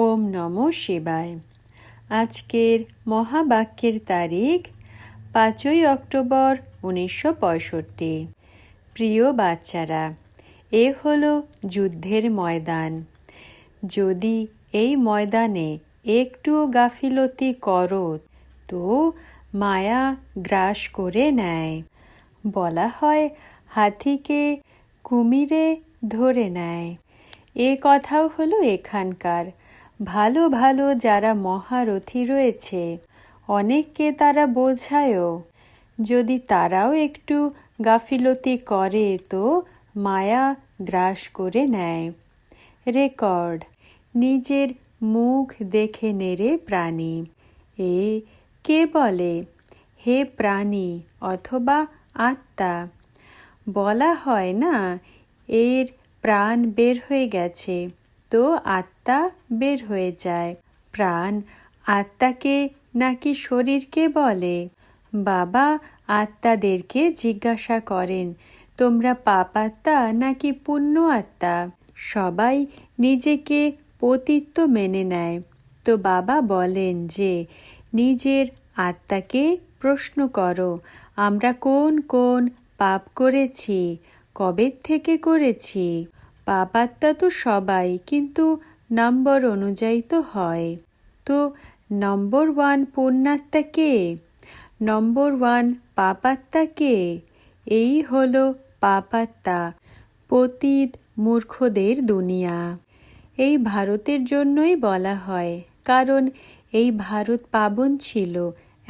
ওম নম শিবায়। আজকের মহাবাক্যের তারিখ পাঁচই অক্টোবর উনিশশো পঁয়ষট্টি। প্রিয় বাচ্চারা, এ হলো যুদ্ধের ময়দান। যদি এই ময়দানে একটুও গাফিলতি করো, তো মায়া গ্রাস করে নেয়। বলা হয়, হাতিকে কুমিরে ধরে নেয়। এ কথাও হলো এখানকার ভালো ভালো যারা মহারথী রয়েছে, অনেককে তারা বোঝায়ও। যদি তারাও একটু গাফিলতি করে, তো মায়া গ্রাস করে নেয়। রেকর্ড, নিজের মুখ দেখে নেড়ে প্রাণী। এ কে বলে, হে প্রাণী অথবা আত্মা বলা হয় না, এর প্রাণ বের হয়ে গেছে, তো আত্মা বের হয়ে যায়। প্রাণ আত্মাকে নাকি শরীরকে বলে? বাবা আত্মাদেরকে জিজ্ঞাসা করেন, তোমরা পাপ আত্মা নাকি পুণ্য আত্মা? সবাই নিজেকে পতিত্ব মেনে নেয়। তো বাবা বলেন যে, নিজের আত্মাকে প্রশ্ন করো, আমরা কোন কোন পাপ করেছি? কবে থেকে করেছি? পাপ আত্মা তো সবাই, কিন্তু নম্বর অনুযায়ী তো হয়। তো নম্বর ওয়ান পুণ্যাত্মা কে? নম্বর ওয়ান পাপাত্মা কে? এই হলো পাপাত্মা, পতিত মূর্খদের দুনিয়া। এই ভারতের জন্যই বলা হয়, কারণ এই ভারত পাবন ছিল,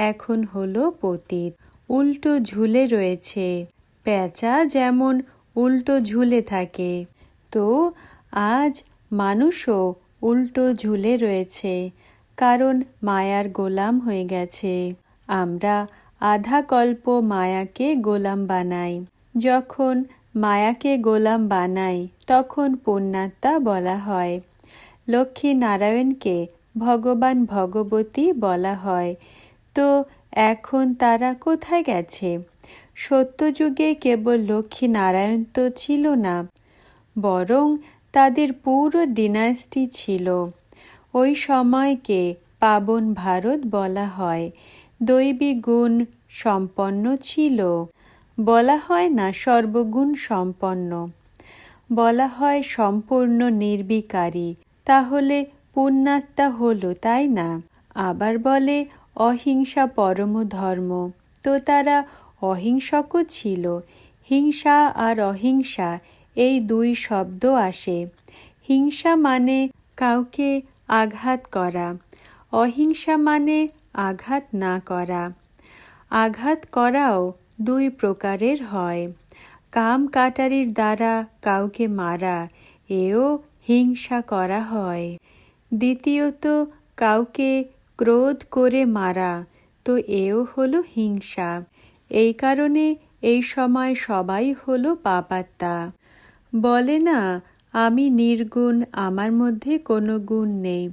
এখন হলো পতিত। উল্টো ঝুলে রয়েছে, পেঁচা যেমন উল্টো ঝুলে থাকে। তো আজ মানুষও উল্টো ঝুলে রয়েছে, কারণ মায়ার গোলাম হয়ে গেছে। আমরা আধা কল্প মায়াকে গোলাম বানাই। যখন মায়াকে গোলাম বানাই, তখন পুণ্যাত্মা বলা হয়। লক্ষ্মী নারায়ণকে ভগবান ভগবতী বলা হয়। তো এখন তারা কোথায় গেছে? সত্যযুগে কেবল লক্ষ্মী নারায়ণ তো ছিল না, বরং তাদের পুরো ডিনাস্টি ছিল। ওই সময়কে পাবন ভারত বলা হয়। দৈবী গুণ সম্পন্ন ছিল। বলা হয় না সর্বগুণ সম্পন্ন। বলা হয় সম্পূর্ণ নির্বিকারী। তাহলে পুণ্যাত্মা হলো, তাই না? আবার বলে, অহিংসা পরম ধর্ম। তো তারা অহিংসকও ছিল। হিংসা আর অহিংসা এই দুই শব্দ আসে। হিংসা মানে কাউকে আঘাত করা। অহিংসা মানে আঘাত না করা। আঘাত করাও দুই প্রকারের হয়। কাম কাটারির দ্বারা কাউকে মারা, এও হিংসা করা হয়। দ্বিতীয়ত, কাউকে ক্রোধ করে মারা, তো এও হলো হিংসা। এই কারণে এই সময় সবাই হলো পাপাত্মা। বলে না, আমি নির্গুণ, আমার মধ্যে কোনো গুণ নেই।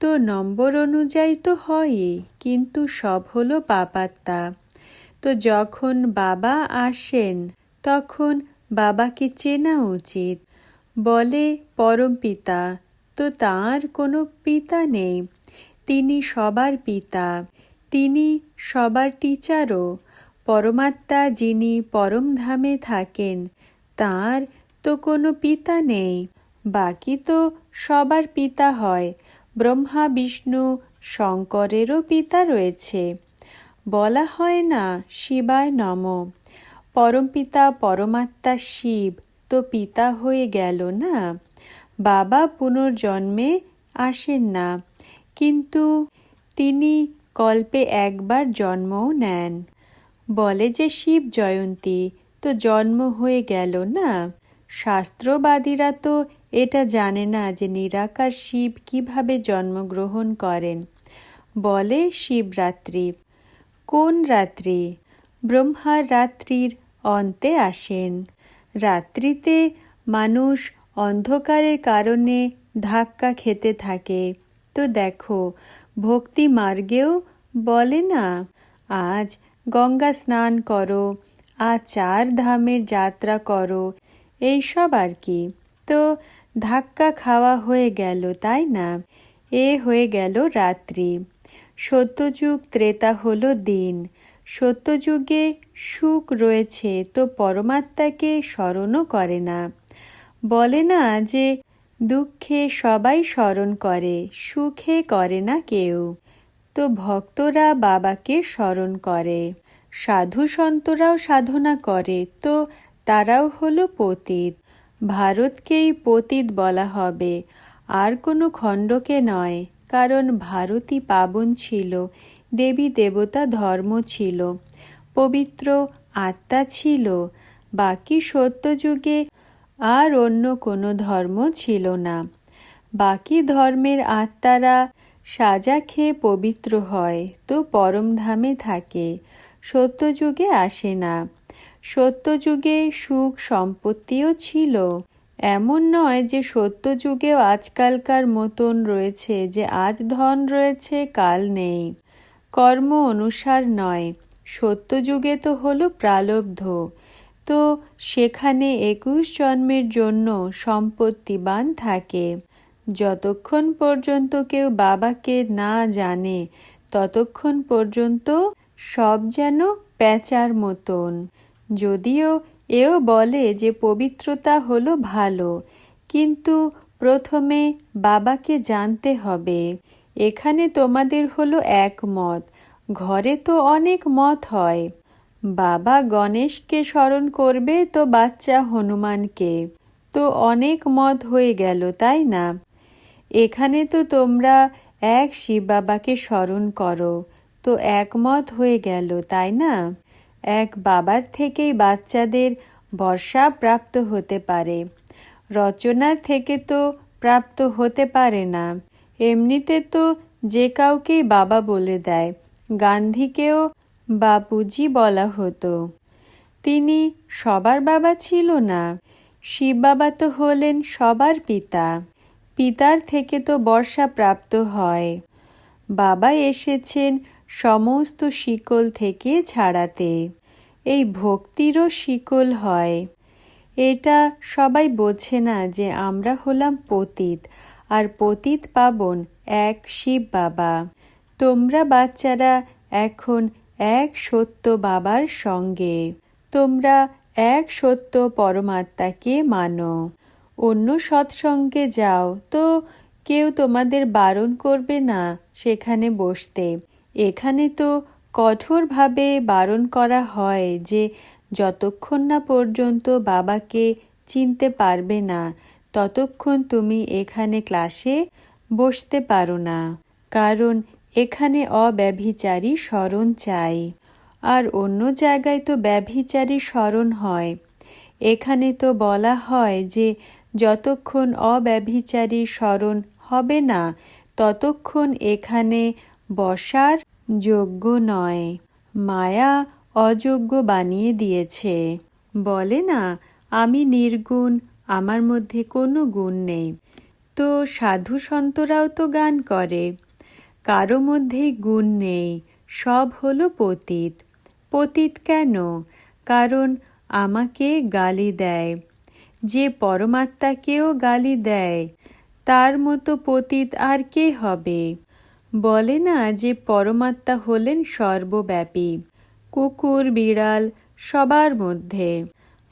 তো নম্বর অনুযায়ী তো হয়ই, কিন্তু সব হলো পাপাত্মা তো যখন বাবা আসেন, তখন বাবাকে চেনা উচিত। বলে, পরম পিতা, তো তার কোনো পিতা নেই। তিনি সবার পিতা, তিনি সবার টিচারও। পরমাত্মা যিনি পরমধামে থাকেন, তার তো কোনো পিতা নেই, বাকি তো সবার পিতা হয়। ব্রহ্মা, বিষ্ণু, শঙ্করেরও পিতা রয়েছে। বলা হয় না, শিবায় নম। পরমপিতা পরমাত্মা শিব, তো পিতা হয়ে গেল না। বাবা পুনর্জন্মে আসেন না, কিন্তু তিনি কল্পে একবার জন্মও নেন। বলে যে শিব জয়ন্তী, তো জন্ম হয়ে গেল না। শাস্ত্রবাদীরা তো এটা জানে না যে নিরাকার শিব কীভাবে জন্মগ্রহণ করেন। বলে শিবরাত্রি। কোন রাত্রি? ব্রহ্মার রাত্রির অন্তে আসেন। রাত্রিতে মানুষ অন্ধকারের কারণে ধাক্কা খেতে থাকে। তো দেখো, ভক্তি মার্গেও বলে না, আজ গঙ্গা স্নান করো, আর চার ধামের যাত্রা করো এইসব আর কি। তো ধাক্কা খাওয়া হয়ে গেল, তাই না? এ হয়ে গেল রাত্রি। সত্যযুগ ত্রেতা হলো দিন। সত্যযুগে সুখ রয়েছে, তো পরমাত্মাকে স্মরণও করে না। বলে না যে দুঃখে সবাই স্মরণ করে, সুখে করে না কেউ। তো ভক্তরা বাবাকে স্মরণ করে সাধু সন্তরাও সাধনা করে, তো তারাও হলো পতীত। ভারতকেই পতীত বলা হবে। আর কোনো খণ্ডকে নয়, কারণ ভারতই পাবন ছিল, দেবী দেবতা ধর্ম ছিল, পবিত্র আত্মা ছিল, বাকি সত্যযুগে আর অন্য কোনো ধর্ম ছিল না। বাকি ধর্মের আত্মারা সাজা খেয়ে পবিত্র হয়, তো পরমধামে থাকে, সত্যযুগে আসে না। সত্যযুগে সুখ সম্পত্তিও ছিল। এমন নয় যে সত্যযুগেও আজকালকার মতন রয়েছে যে আজ ধন রয়েছে, কাল নেই। কর্ম অনুসার নয়। সত্যযুগে তো হলো প্রালব্ধ। তো সেখানে একুশ জন্মের জন্য সম্পত্তিবান থাকে। যতক্ষণ পর্যন্ত কেউ বাবাকে না জানে, ততক্ষণ পর্যন্ত সব যেন প্যাঁচার মতন। যদিও এও বলে যে পবিত্রতা হলো ভালো, কিন্তু প্রথমে বাবাকে জানতে হবে। এখানে তোমাদের হলো এক মত ঘরে তো অনেক মত হয়। বাবা গণেশকে স্মরণ করবে তো বাচ্চা হনুমানকে। তো অনেক মত হয়ে গেল, তাই না? এখানে তো তোমরা এক শিব বাবাকে স্মরণ করো, তো একমত হয়ে গেল, তাই না? এক বাবার থেকেই বাচ্চাদের বর্ষা প্রাপ্ত হতে পারে। রচনা থেকে তো প্রাপ্ত হতে পারে না। এমনিতে তো যে কাউকেই বাবা বলে দেয়, গান্ধীকেও বাপুজি বলা হতো। তিনি সবার বাবা ছিল না, শিব বাবা তো হলেন সবার পিতা। পিতার থেকে তো বর্ষা প্রাপ্ত হয়। বাবা এসেছেন সমস্ত শিকল থেকে ছাড়াতে। এই ভক্তিরও শিকল হয়। এটা সবাই বোঝে না যে আমরা হলাম পতিত, আর পতিত পাবন এক শিব বাবা। তোমরা বাচ্চারা এখন এক সত্য বাবার সঙ্গে। তোমরা এক সত্য পরমাত্মাকে মানো। অন্য সৎসঙ্গে যাও তো কেউ তোমাদের বারণ করবে না সেখানে বসতে। এখানে তো কঠোরভাবে বারণ করা হয় যে যতক্ষণ না পর্যন্ত বাবাকে চিনতে পারবে না, ততক্ষণ তুমি এখানে ক্লাসে বসতে পারো না। কারণ এখানে অব্যভিচারী স্মরণ চাই। আর অন্য জায়গায় তো ব্যভিচারী স্মরণ হয়। এখানে তো বলা হয় যে যতক্ষণ অব্যভিচারী স্মরণ হবে না, ততক্ষণ এখানে বসার যোগ্য নয়। মায়া অযোগ্য বানিয়ে দিয়েছে। বলে না, আমি নির্গুণ, আমার মধ্যে কোনো গুণ নেই। তো সাধু সন্তরাও তো গান করে। কারও মধ্যেই গুণ নেই, সব হলো পতিত। পতিত কেন? কারণ আমাকে গালি দেয়। যে পরমাত্মাকেও গালি দেয়, তার মতো পতিত আর কে হবে? বলে না যে পরমাত্মা হলেন সর্বব্যাপী, কুকুর, বিড়াল সবার মধ্যে।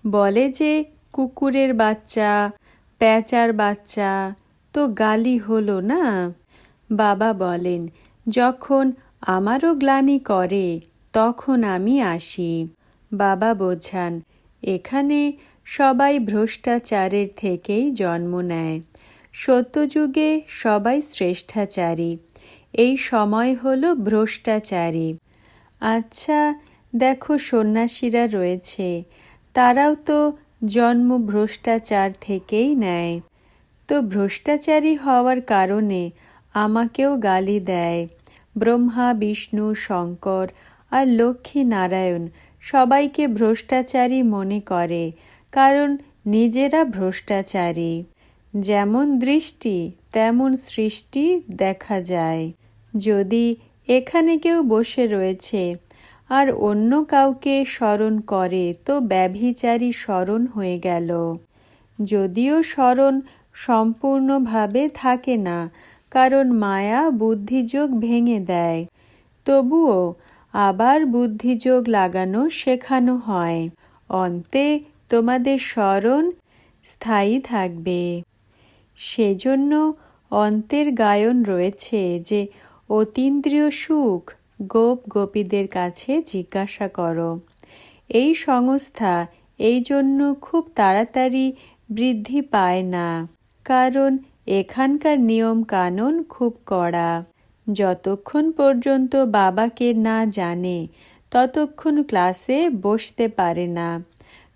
বলে যে কুকুরের বাচ্চা, প্যাঁচার বাচ্চা তো গালি হলো না। বাবা বলেন, যখন আমারও গ্লানি করে, তখন আমি আসি। বাবা বোঝান, এখানে সবাই ভ্রষ্টাচারের থেকেই জন্ম নেয়। সত্যযুগে সবাই শ্রেষ্ঠাচারী। এই সময় হলো ভ্রষ্টাচারী। আচ্ছা দেখো সন্ন্যাসীরা রয়েছে। তারাও তো জন্ম ভ্রষ্টাচার থেকেই নেয়। তো ভ্রষ্টাচারী হওয়ার কারণে আমাকেও গালি দেয়। ব্রহ্মা, বিষ্ণু, শঙ্কর আর লক্ষ্মী নারায়ণ সবাইকে ভ্রষ্টাচারী মনে করে, কারণ নিজেরা ভ্রষ্টাচারী। যেমন দৃষ্টি, তেমন সৃষ্টি দেখা যায়। যদি এখানে কেউ বসে রয়েছে আর অন্য কাউকে স্মরণ করে, তো ব্যভিচারী স্মরণ হয়ে গেল। যদিও স্মরণ সম্পূর্ণভাবে থাকে না, কারণ মায়া বুদ্ধিযোগ ভেঙে দেয়। তবুও আবার বুদ্ধিযোগ লাগানো শেখানো হয়। অন্তে তোমাদের স্মরণ স্থায়ী থাকবে। সেজন্য অন্তের গায়ন রয়েছে যে অতীন্দ্রিয় সুখ গোপ গোপীদের কাছে জিজ্ঞাসা করো। এই সংস্থা এই জন্য খুব তাড়াতাড়ি বৃদ্ধি পায় না, কারণ এখানকার নিয়ম কানুন খুব কড়া। যতক্ষণ পর্যন্ত বাবাকে না জানে, ততক্ষণ ক্লাসে বসতে পারে না,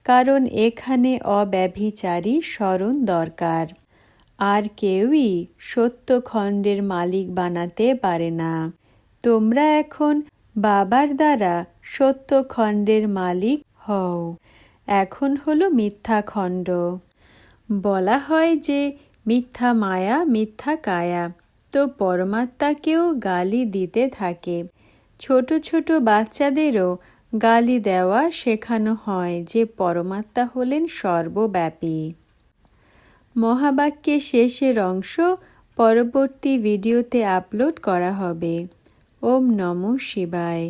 কারণ এখানে অব্যভিচারী স্মরণ দরকার। আর কেউই সত্য খণ্ডের মালিক বানাতে পারে না। তোমরা এখন বাবার দ্বারা সত্য খণ্ডের মালিক হও। এখন হলো মিথ্যা খণ্ড। বলা হয় যে মিথ্যা মায়া, মিথ্যা কায়া। তো পরমাত্মাকেও গালি দিতে থাকে। ছোট ছোট বাচ্চাদেরও গালি দেওয়া শেখানো হয় যে পরমাত্মা হলেন সর্বব্যাপী। মহাবাক্যের শেষের অংশ পরবর্তী ভিডিওতে আপলোড করা হবে। ওম নমঃ শিবায়।